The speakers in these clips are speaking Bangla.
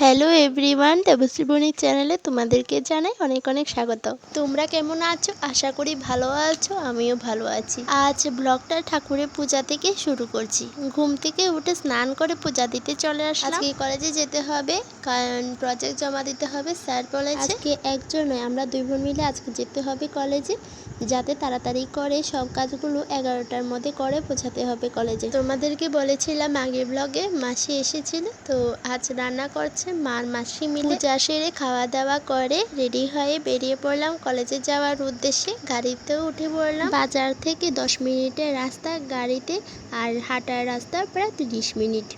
হ্যালো এভরিওয়ান দেবশ্রী চ্যানেলে তোমাদেরকে জানাই অনেক অনেক স্বাগত। তোমরা কেমন আছো? আশা করি ভালো আছো, আমিও ভালো আছি। আজ ব্লগটা ঠাকুরের পূজা থেকে শুরু করছি। ঘুম থেকে উঠে স্নান করে পূজা দিতে চলে আসলাম। কলেজে যেতে হবে, কারণ প্রজেক্ট জমা দিতে হবে, স্যার বলেছে। আজকে একজন নয়, আমরা দুই বোন মিলে আজকে যেতে হবে কলেজে, যাতে তাড়াতাড়ি করে সব কাজগুলো এগারোটার মধ্যে করে পৌঁছাতে হবে কলেজে। তোমাদেরকে বলেছিলাম আগের ব্লগে মাসি এসেছিল, তো আজ রান্না করছে মার মাসি মিলে পূজা সেরে খাওয়া দাওয়া করে রেডি হয়ে বেরিয়ে পড়লাম কলেজে যাওয়ার উদ্দেশ্যে। গাড়িতেও উঠে পড়লাম। বাজার থেকে দশ মিনিটের রাস্তা গাড়িতে আর হাঁটার রাস্তা প্রায় তিরিশ মিনিট।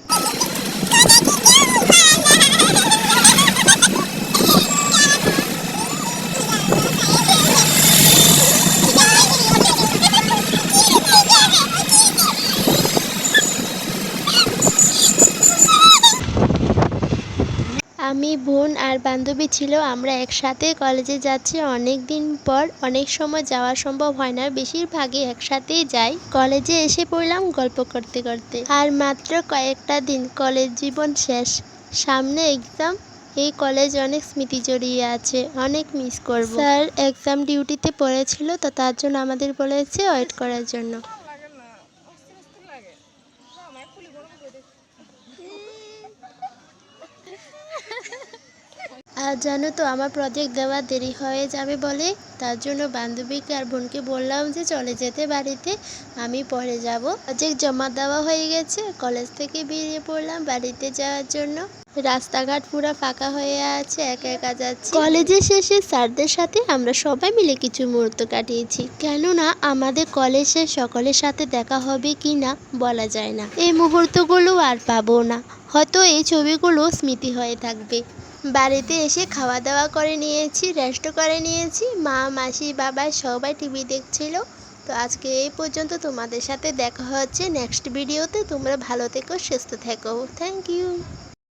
আমি, বোন আর বান্ধবী ছিল, আমরা একসাথে কলেজে যাচ্ছি। অনেক দিন পর অনেক সময় যাওয়া সম্ভব হয় না। বেশিরভাগই একসাথেই যাই। কলেজে এসে পড়লাম গল্প করতে করতে। আর মাত্র কয়েকটা দিন কলেজ জীবন শেষ। সামনে এক্সাম এই কলেজ অনেক স্মৃতি জড়িয়ে আছে। অনেক মিস করব। স্যার এক্সাম ডিউটিতে পড়েছিল, তো তার জন্য আমাদের বলেছে ওয়েট করার জন্য লাগে না অস্থির অস্থির লাগে আমার খুলি বড় করে দেখি আর জানো তো, আমার প্রজেক্ট দেওয়া দেরি হয়ে যাবে বলে। তার জন্য বান্ধবীকে আর বোনকে বললাম যে চলে যেতে বাড়িতে, আমি পরে যাব। প্রজেক্ট জমা দেওয়া হয়ে গেছে কলেজ থেকে বেরিয়ে পড়লাম বাড়িতে যাওয়ার জন্য। রাস্তাঘাট পুরো ফাঁকা হয়ে আছে, একা একা যাচ্ছি। কলেজের শেষে স্যারদের সাথে আমরা সবাই মিলে কিছু মুহূর্ত কাটিয়েছি। কেননা আমাদের কলেজে সকলের সাথে দেখা হবে কি না, বলা যায় না। এই মুহূর্তগুলো আর পাবো না। হয়তো এই ছবিগুলো স্মৃতি হয়ে থাকবে। বাড়িতে এসে খাওয়া দাওয়া করে নিয়েছি রেস্ট করে নিয়েছি। মা, মাসি, বাবা সবাই টিভি দেখছিল। তো আজকে এই পর্যন্ত তোমাদের সাথে দেখা হচ্ছে নেক্সট ভিডিওতে তোমরা ভালো থেকো, সুস্থ থেকো। Thank you